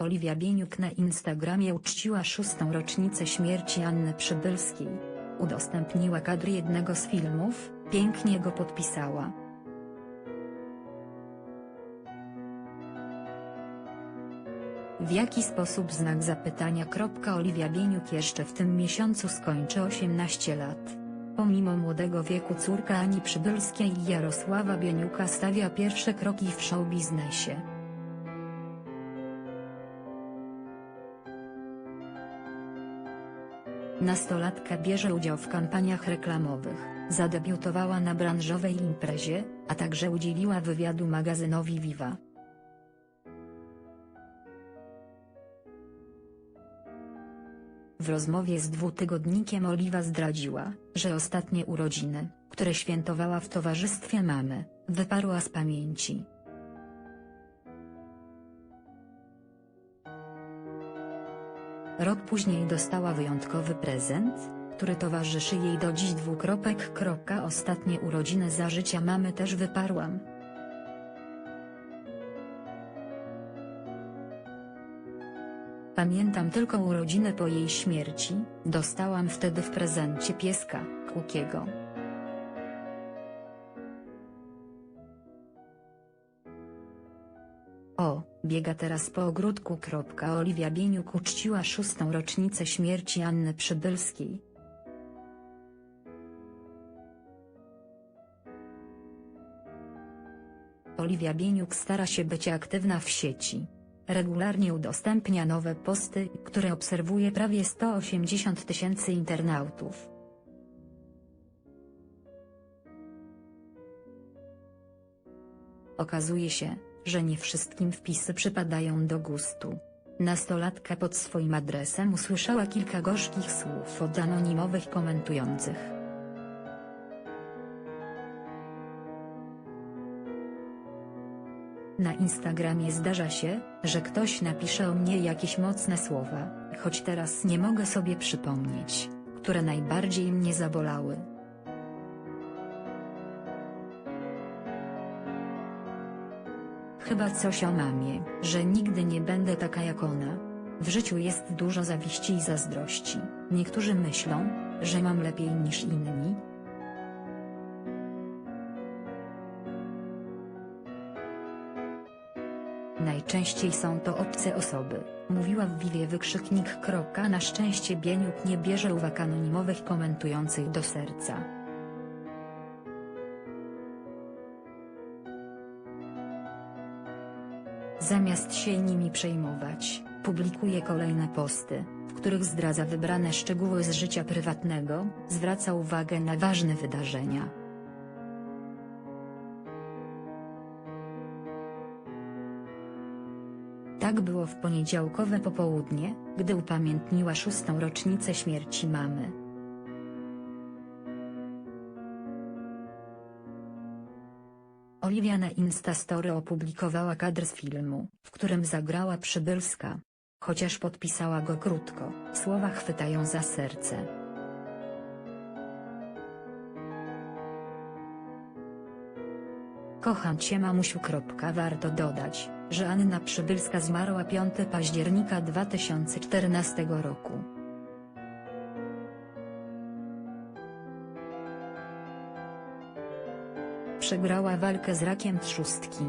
Oliwia Bieniuk na Instagramie uczciła szóstą rocznicę śmierci Anny Przybylskiej. Udostępniła kadry jednego z filmów, pięknie go podpisała. W jaki sposób znak zapytania. Oliwia Bieniuk jeszcze w tym miesiącu skończy 18 lat. Pomimo młodego wieku córka Ani Przybylskiej i Jarosława Bieniuka stawia pierwsze kroki w showbiznesie. Nastolatka bierze udział w kampaniach reklamowych, zadebiutowała na branżowej imprezie, a także udzieliła wywiadu magazynowi Viva. W rozmowie z dwutygodnikiem Oliwa zdradziła, że ostatnie urodziny, które świętowała w towarzystwie mamy, wyparła z pamięci. Rok później dostała wyjątkowy prezent, który towarzyszy jej do dziś. Dwukropek. Kropka. Ostatnie urodziny za życia mamy też wyparłam. Pamiętam tylko urodzinę po jej śmierci, dostałam wtedy w prezencie pieska, Kukiego. O, biega teraz po ogródku. Oliwia Bieniuk uczciła szóstą rocznicę śmierci Anny Przybylskiej. Oliwia Bieniuk stara się być aktywna w sieci. Regularnie udostępnia nowe posty, które obserwuje prawie 180 tysięcy internautów. Okazuje się, że nie wszystkim wpisy przypadają do gustu. Nastolatka pod swoim adresem usłyszała kilka gorzkich słów od anonimowych komentujących. Na Instagramie zdarza się, że ktoś napisze o mnie jakieś mocne słowa, choć teraz nie mogę sobie przypomnieć, które najbardziej mnie zabolały. Chyba coś o mamie, że nigdy nie będę taka jak ona. W życiu jest dużo zawiści i zazdrości. Niektórzy myślą, że mam lepiej niż inni. Najczęściej są to obce osoby, mówiła w Wiwie wykrzyknik. Na szczęście Bieniuk nie bierze uwag anonimowych komentujących do serca. Zamiast się nimi przejmować, publikuje kolejne posty, w których zdradza wybrane szczegóły z życia prywatnego, zwraca uwagę na ważne wydarzenia. Tak było w poniedziałkowe popołudnie, gdy upamiętniła szóstą rocznicę śmierci mamy. Oliwia na Instastory opublikowała kadr z filmu, w którym zagrała Przybylska. Chociaż podpisała go krótko, słowa chwytają za serce. Kocham cię mamusiu. Warto dodać, że Anna Przybylska zmarła 5 października 2014 roku. Przegrała walkę z rakiem trzustki.